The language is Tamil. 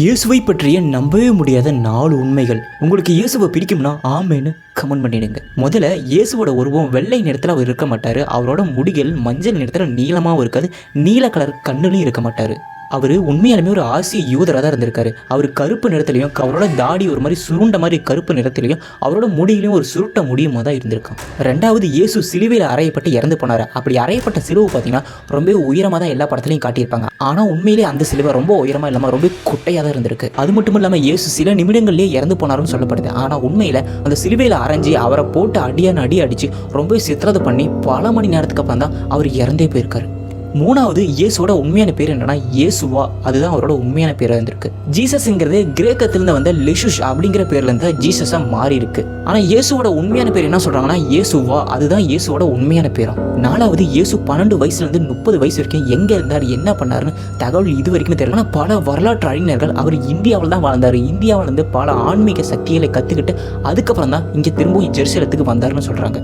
இயேசுவை பற்றிய நம்பவே முடியாத நாலு உண்மைகள். உங்களுக்கு இயேசுவை பிடிக்கும்னா ஆமேன்னு கமெண்ட் பண்ணிடுங்க. முதல்ல இயேசுவோட உருவம் வெள்ளை நிறத்தில் அவர் இருக்க மாட்டார். அவரோட முடிகள் மஞ்சள் நிறத்தில் நீளமாகவும் இருக்காது. நீல கலர் கண்ணுலையும் இருக்க மாட்டார். அவர் உண்மையாலுமே ஒரு ஆசிய யூதராக தான் இருந்திருக்காரு. அவர் கருப்பு நிறத்துலையும் அவரோட தாடி ஒரு மாதிரி சுருண்ட மாதிரி கருப்பு நிறத்துலையும் அவரோட முடியிலையும் ஒரு சுருட்ட முடியுமா தான் இருந்திருக்கான் ரெண்டாவது இயேசு சிலுவையில் அறையப்பட்டு இறந்து போனார். அப்படி அறையப்பட்ட சிலுவை பார்த்தீங்கன்னா ரொம்ப உயரமாக தான் எல்லா படத்துலையும் காட்டியிருப்பாங்க. ஆனால் உண்மையிலே அந்த சிலுவை ரொம்ப உயரமாக இல்லாமல் ரொம்ப குட்டையாக தான் இருந்திருக்கு. அது மட்டும் இல்லாமல் இயேசு சில நிமிடங்கள்லேயே இறந்து போனாருன்னு சொல்லப்படுது. ஆனால் உண்மையில் அந்த சிலுவையில் அரைஞ்சி அவரை போட்டு அடியான அடி அடித்து ரொம்ப சித்திரதை பண்ணி பல மணி நேரத்துக்கு அப்புறம் தான் அவர் இறந்தே போயிருக்காரு. மூணாவது இயேசுவோட உண்மையான பேர் என்னன்னா இயேசுவா. அதுதான் அவரோட உண்மையான பேராக இருந்திருக்கு. ஜீசஸ்ங்கிறது கிரேக்கத்திலிருந்து வந்த லிஷுஷ் அப்படிங்கிற பேர்ல இருந்து ஜீசஸாக மாறி இருக்கு ஆனால் இயேசுவோட உண்மையான பேர் என்ன சொல்றாங்கன்னா இயேசுவா. அதுதான் இயேசுவோட உண்மையான பேரா. நாலாவது இயேசு பன்னெண்டு வயசுல இருந்து முப்பது வயசு வரைக்கும் எங்க இருந்தார் என்ன பண்ணாருன்னு தகவல் இது வரைக்கும் தெரியல. ஆனால் பல வரலாற்று அறிஞர்கள் அவர் இந்தியாவில் தான் வாழ்ந்தார். இந்தியாவிலேருந்து பல ஆன்மீக சக்திகளை கற்றுக்கிட்டு அதுக்கப்புறம் தான் இங்கே திரும்பவும் ஜெருசலத்துக்கு வந்தாருன்னு சொல்றாங்க.